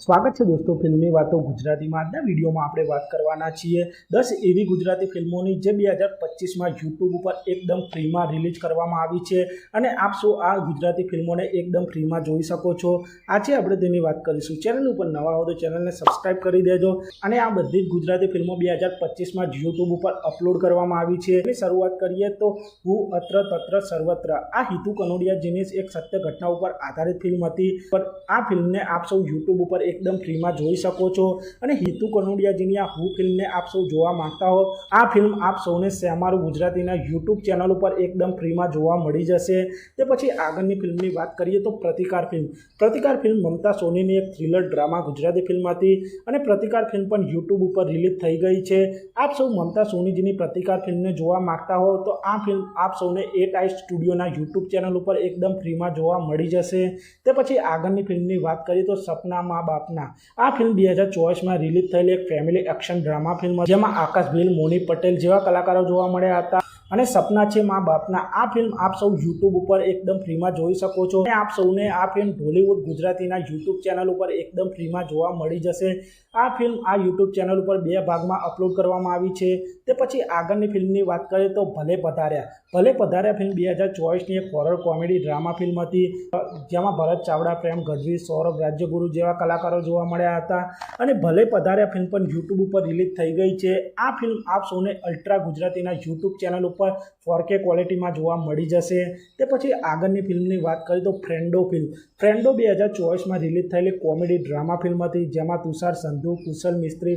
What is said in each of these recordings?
સ્વાગત છે દોસ્તો ફિલ્મની વાતો ગુજરાતીમાં. આજના વિડીયોમાં આપણે વાત કરવાના છીએ દસ એવી ગુજરાતી ફિલ્મોની જે બે હજાર પચીસમાં યુટ્યુબ ઉપર એકદમ ફ્રીમાં રિલીઝ કરવામાં આવી છે. અને આપ સૌ આ ગુજરાતી ફિલ્મોને એકદમ ફ્રીમાં જોઈ શકો છો? આજે આપણે તેની વાત કરીશું. ચેનલ ઉપર નવા હો તો ચેનલને સબસ્ક્રાઈબ કરી દેજો. અને આ બધી જ ગુજરાતી ફિલ્મો બે હજાર પચીસમાં યુટ્યુબ ઉપર અપલોડ કરવામાં આવી છે. એની શરૂઆત કરીએ તો હું અત્ર તત્ર સર્વત્ર. આ હિતુ કનોડિયા જેની એક સત્ય ઘટના ઉપર આધારિત ફિલ્મ હતી. પણ આ ફિલ્મને આપ સૌ યુટ્યુબ ઉપર એકદમ ફ્રીમાં જોઈ શકો છો. અને હિતુ કનોડિયાજીની આ હું ફિલ્મને આપ સૌ જોવા માંગતા હો. આ ફિલ્મ આપ સૌને શ્યામારું ગુજરાતીના યુટ્યુબ ચેનલ ઉપર એકદમ ફ્રીમાં જોવા મળી જશે. તે પછી આગળની ફિલ્મની વાત કરીએ તો પ્રતિકાર ફિલ્મ. પ્રતિકાર ફિલ્મ મમતા સોનીની એક થ્રિલર ડ્રામા ગુજરાતી ફિલ્મ હતી અને પ્રતિકાર ફિલ્મ પણ યુટ્યુબ ઉપર રિલીઝ થઈ ગઈ છે. આપ સૌ મમતા સોનીજીની પ્રતિકાર ફિલ્મને જોવા માંગતા હો તો આ ફિલ્મ આપ સૌને એ ટાઈસ સ્ટુડિયોના યુટ્યુબ ચેનલ ઉપર એકદમ ફ્રીમાં જોવા મળી જશે. તે પછી આગળની ફિલ્મની વાત કરીએ તો સપના મા બાપના. આ ફિલ્મ બે હજાર ચોવીસમાં રિલીઝ થયેલી એક ફેમિલી એક્શન ડ્રામા ફિલ્મ જેમાં આકાશ ભીલ, મોની પટેલ જેવા કલાકારો જોવા મળ્યા હતા. અને સપના છે મા બાપના. આ ફિલ્મ આપ સૌ યુટ્યુબ ઉપર એકદમ ફ્રીમાં જોઈ શકો છો. અને આપ સૌને આ ફિલ્મ ઢોલીવુડ ગુજરાતીના યુટ્યુબ ચેનલ ઉપર એકદમ ફ્રીમાં જોવા મળી જશે. આ ફિલ્મ આ યુટ્યુબ ચેનલ ઉપર બે ભાગમાં અપલોડ કરવામાં આવી છે. તે પછી આગળની ફિલ્મની વાત કરીએ તો ભલે પધાર્યા. ભલે પધાર્યા ફિલ્મ બે હજાર ચોવીસની એક હોરર કોમેડી ડ્રામા ફિલ્મ હતી, જેમાં ભરત ચાવડા, પ્રેમ ગઢવી, સૌરભ રાજ્યગુરુ જેવા કલાકારો જોવા મળ્યા હતા. અને ભલે પધાર્યા ફિલ્મ પણ યુટ્યુબ ઉપર રિલીઝ થઈ ગઈ છે. આ ફિલ્મ આપ સૌને અલ્ટ્રા ગુજરાતીના યુટ્યુબ ચેનલ ઉપર ફોર કે ક્વોલિટીમાં જોવા મળી જશે. તે પછી આગળની ફિલ્મની વાત કરીએ તો ફ્રેન્ડો ફિલ્મ ફ્રેન્ડો બે હજાર ચોવીસમાં રિલીઝ થયેલી કોમેડી ડ્રામા ફિલ્મ હતી, જેમાં તુષાર, સંધુ, કુશલ, મિસ્ત્રી,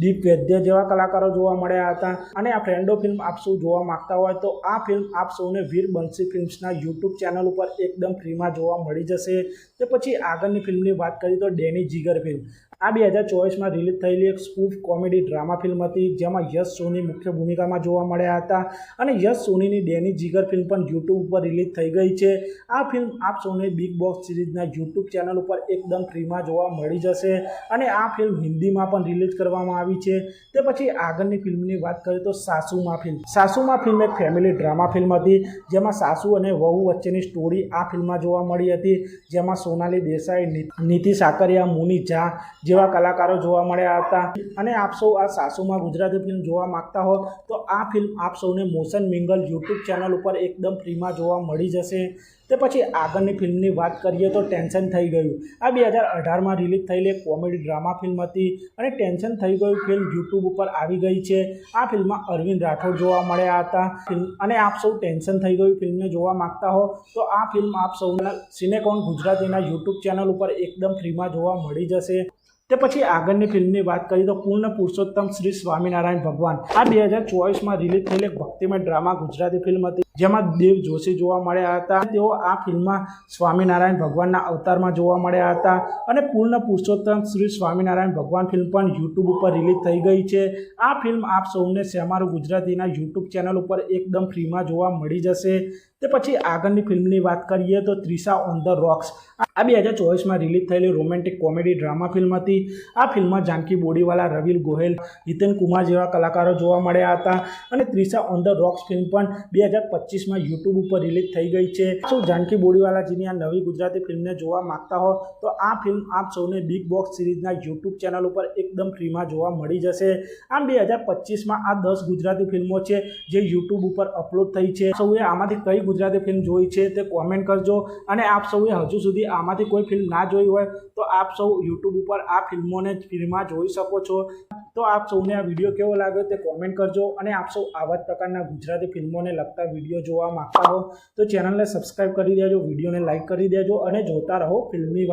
દીપ, વૈદ્ય જેવા કલાકારો જોવા મળ્યા હતા. અને આ ફ્રેન્ડો ફિલ્મ આપ સૌ જોવા માંગતા હોય તો આ ફિલ્મ આપ સૌને વીર બંસી ફિલ્મ્સના યુટ્યુબ ચેનલ ઉપર એકદમ ફ્રીમાં જોવા મળી જશે. તે પછી આગળની ફિલ્મની વાત કરીએ તો ડેની જીગર ફિલ્મ આ બે હજાર ચોવીસમાં રિલીઝ થયેલી એક સ્પૂફ કોમેડી ડ્રામા ફિલ્મ હતી, જેમાં યશ સોની મુખ્ય ભૂમિકામાં જોવા મળ્યા હતા. અને યશ સોનીની ડેની જીગર ફિલ્મ પણ યુટ્યુબ ઉપર રિલીઝ થઈ ગઈ છે. આ ફિલ્મ આપ સૌને બિગ બોસ સિરીઝના યુટ્યુબ ચેનલ ઉપર એકદમ ફ્રીમાં જોવા મળી જશે. અને આ ફિલ્મ હિન્દીમાં પણ રિલીઝ કરવામાં આવી છે. તે પછી આગળની ફિલ્મની વાત કરીએ તો સાસુમાં ફિલ્મ. સાસુમાં ફિલ્મ એક ફેમિલી ડ્રામા ફિલ્મ હતી, જેમાં સાસુ અને વહુ વચ્ચેની સ્ટોરી આ ફિલ્મમાં જોવા મળી હતી, જેમાં સોનાલી દેસાઈ નીતિ સાકરિયા, મુની ઝા જેવા કલાકારો જોવા મળ્યા હતા. અને આપ સૌ આ સાસુમાં ગુજરાતી ફિલ્મ જોવા માંગતા હો તો આ ફિલ્મ આપ સૌને મોશન મિંગલ યુટ્યુબ ચેનલ ઉપર એકદમ ફ્રીમાં જોવા મળી જશે. તે પછી આગળની ફિલ્મની વાત કરીએ તો ટેન્શન થઈ ગયું. આ બે હજાર અઢારમાં રિલીઝ થયેલી એક કોમેડી ડ્રામા ફિલ્મ હતી અને ટેન્શન થઈ ગયું ફિલ્મ યુટ્યુબ ઉપર આવી ગઈ છે. આ ફિલ્મમાં અરવિંદ રાઠોડ જોવા મળ્યા હતા. ફિલ્મ અને આપ સૌ ટેન્શન થઈ ગયું ફિલ્મને જોવા માંગતા હો, તો આ ફિલ્મ આપ સૌના સિનેકોન ગુજરાતીના યુટ્યુબ ચેનલ ઉપર એકદમ ફ્રીમાં જોવા મળી જશે. તે પછી આગળની ફિલ્મની વાત કરીએ તો પૂર્ણ પુરુષોત્તમ શ્રી સ્વામિનારાયણ ભગવાન. આ બે હજાર ચોવીસમાં રિલીઝ થયેલી ભક્તિમય ડ્રામા ગુજરાતી ફિલ્મ હતી, જેમાં દેવ જોશી જોવા મળ્યા હતા. તેઓ આ ફિલ્મમાં સ્વામિનારાયણ ભગવાનના અવતારમાં જોવા મળ્યા હતા અને પૂર્ણ પુરુષોત્તમ શ્રી સ્વામિનારાયણ ભગવાન ફિલ્મ પણ યુટ્યુબ ઉપર રિલીઝ થઈ ગઈ છે. આ ફિલ્મ આપ સૌને શ્યામારું ગુજરાતીના યુટ્યુબ ચેનલ ઉપર એકદમ ફ્રીમાં જોવા મળી જશે. તે પછી આગળની ફિલ્મની વાત કરીએ તો ત્રિષા ઓન ધ રોક્સ. આ બે હજાર ચોવીસમાં રિલીઝ થયેલી રોમેન્ટિક કોમેડી ડ્રામા ફિલ્મ હતી. આ ફિલ્મમાં જાનકી બોડીવાલા, રવિલ ગોહેલ, હિતેન કુમાર જેવા કલાકારો જોવા મળ્યા હતા અને Trisha on the rocks film પણ બે હજાર પચીસમાં યુટ્યુબ ઉપર રિલીઝ થઈ ગઈ છે. શું જાનકી બોડીવાલાજીની આ નવી ગુજરાતી ફિલ્મને જોવા માંગતા હો? તો આ ફિલ્મ આપ સૌને બિગ બોક્સ સિરીઝના યુટ્યુબ ચેનલ ઉપર એકદમ ફ્રીમાં જોવા મળી જશે. આમ બે હજાર પચીસમાં આ દસ ગુજરાતી ફિલ્મો છે જે યુટ્યુબ ઉપર અપલોડ થઈ છે. સૌએ આમાંથી કઈ ગુજરાતી ફિલ્મ જોઈ છે તે કોમેન્ટ કરજો. અને આપ સૌએ હજુ સુધી આમાંથી કોઈ ફિલ્મ ના જોઈ હોય, તો આપ સૌ યુટ્યુબ ઉપર આ ફિલ્મોને ફ્રીમાં જોઈ શકો છો. તો આપ સૌને આ વીડિયો કેવો લાગ્યો તે કોમેન્ટ કરજો. અને આપ સૌ આવા જ પ્રકારના ગુજરાતી ફિલ્મોને લગતા વીડિયો જોવા માંગતા હો, તો ચેનલને સબસ્ક્રાઈબ કરી દેજો વિડીયોને લાઇક કરી દેજો અને જોતા રહો ફિલ્મની વાત.